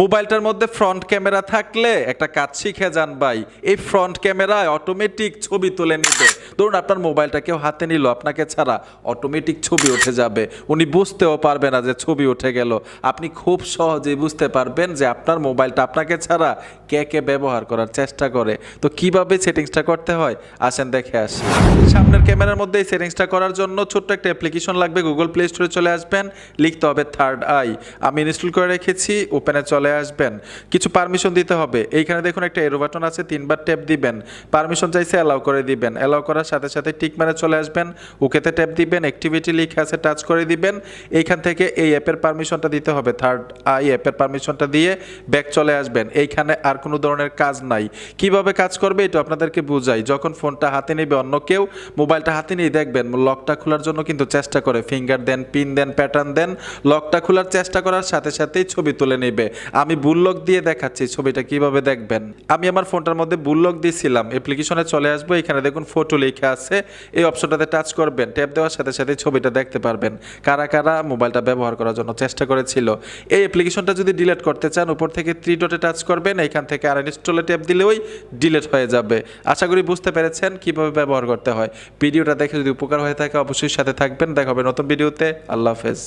মোবাইলটার মধ্যে front camera থাকলে একটা কাজ শিখে যান ভাই। এই ফ্রন্ট ক্যামেরায় অটোমেটিক ছবি তুলে নিবে। ধরুন আপনার মোবাইলটা কেউ হাতে নিল, আপনাকে ছাড়া অটোমেটিক ছবি উঠে যাবে। উনি বুঝতেও পারবে না যে ছবি উঠে গেল। আপনি খুব সহজেই বুঝতে পারবেন যে আপনার মোবাইলটা আপনাকে ছাড়া কে কে ব্যবহার করার চেষ্টা করে। তো কীভাবে সেটিংসটা করতে হয়? আসেন দেখে আসি। সামনের ক্যামেরার মধ্যে এই সেটিংসটা করার জন্য ছোট্ট একটা অ্যাপ্লিকেশন লাগবে। গুগল প্লে স্টোরে চলে আসবেন। লিখতে হবে থার্ড আই আমি ইনস্টল করে রেখেছি। ওপেনে চলে আসবেন। কিছু পারমিশন দিতে হবে। এইখানে দেখুন একটা এরো বাটন আছে, তিনবার ট্যাপ দিবেন। পারমিশন চাইছে অ্যালাউ করে দিবেন। অ্যালাউ করার সাথে সাথে টিক মেরে চলে আসবেন। ওকেতে ট্যাপ দিবেন অ্যাক্টিভিটি লিখে আছে টাচ করে দিবেন। এইখান থেকে এই অ্যাপের পারমিশনটা দিতে হবে। থার্ড আই অ্যাপের পারমিশনটা দিয়ে ব্যাক চলে আসবেন। এইখানে আর কোনো ধরনের কাজ নাই। কীভাবে কাজ করবে এটা আপনাদেরকে বুঝাই। যখন ফোনটা হাতে নেবে অন্য কেউ, মোবাইলটা হাতে নিয়ে দেখবেন। লকটা খোলার জন্য কিন্তু চেষ্টা করে। ফিঙ্গার দেন পিন দেন প্যাটার্ন দেন। লকটা খোলার চেষ্টা করার সাথে সাথেই ছবি তুলে নেবে। আমি বুল্লক দিয়ে দেখাচ্ছি, ছবিটা কীভাবে দেখবেন? আমি আমার ফোনটার মধ্যে বুল্লক দিয়েছিলাম অ্যাপ্লিকেশনে চলে আসব, এখানে দেখুন ফটো লেখা আছে, এই অপশনটাতে টাচ করবেন ট্যাপ দেওয়ার সাথে সাথে ছবিটা দেখতে পারবেন, কারা কারা মোবাইলটা ব্যবহার করার জন্য চেষ্টা করেছিল। এই অ্যাপ্লিকেশনটা যদি ডিলেট করতে চান, উপর থেকে থ্রি ডটে টাচ করবেন এখান থেকে আর ইনস্টলে ট্যাপ দিলেই ডিলেট হয়ে যাবে। আশা করি বুঝতে পেরেছেন কীভাবে ব্যবহার করতে হয়। ভিডিওটা দেখে যদি উপকার হয়ে থাকে, অবশ্যই সাথে থাকবেন, দেখা হবে নতুন ভিডিওতে, আল্লাহ হাফেজ।